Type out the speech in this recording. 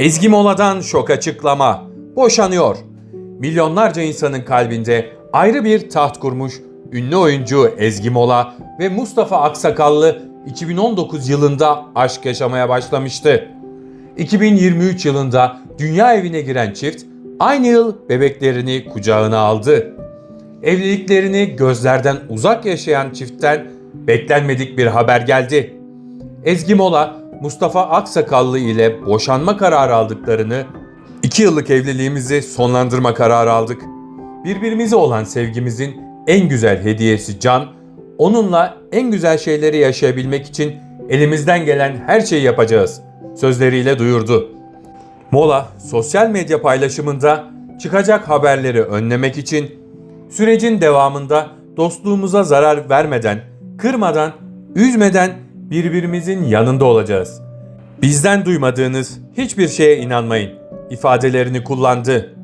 Ezgi Mola'dan şok açıklama. Boşanıyor. Milyonlarca insanın kalbinde ayrı bir taht kurmuş ünlü oyuncu Ezgi Mola ve Mustafa Aksakallı 2019 yılında aşk yaşamaya başlamıştı. 2023 yılında dünya evine giren çift aynı yıl bebeklerini kucağına aldı. Evliliklerini gözlerden uzak yaşayan çiftten beklenmedik bir haber geldi. Ezgi Mola, Mustafa Aksakallı ile boşanma kararı aldıklarını, iki yıllık evliliğimizi sonlandırma kararı aldık. Birbirimize olan sevgimizin en güzel hediyesi Can, onunla en güzel şeyleri yaşayabilmek için elimizden gelen her şeyi yapacağız sözleriyle duyurdu. Mola sosyal medya paylaşımında çıkacak haberleri önlemek için sürecin devamında dostluğumuza zarar vermeden, kırmadan, üzmeden birbirimizin yanında olacağız. Bizden duymadığınız hiçbir şeye inanmayın ifadelerini kullandı.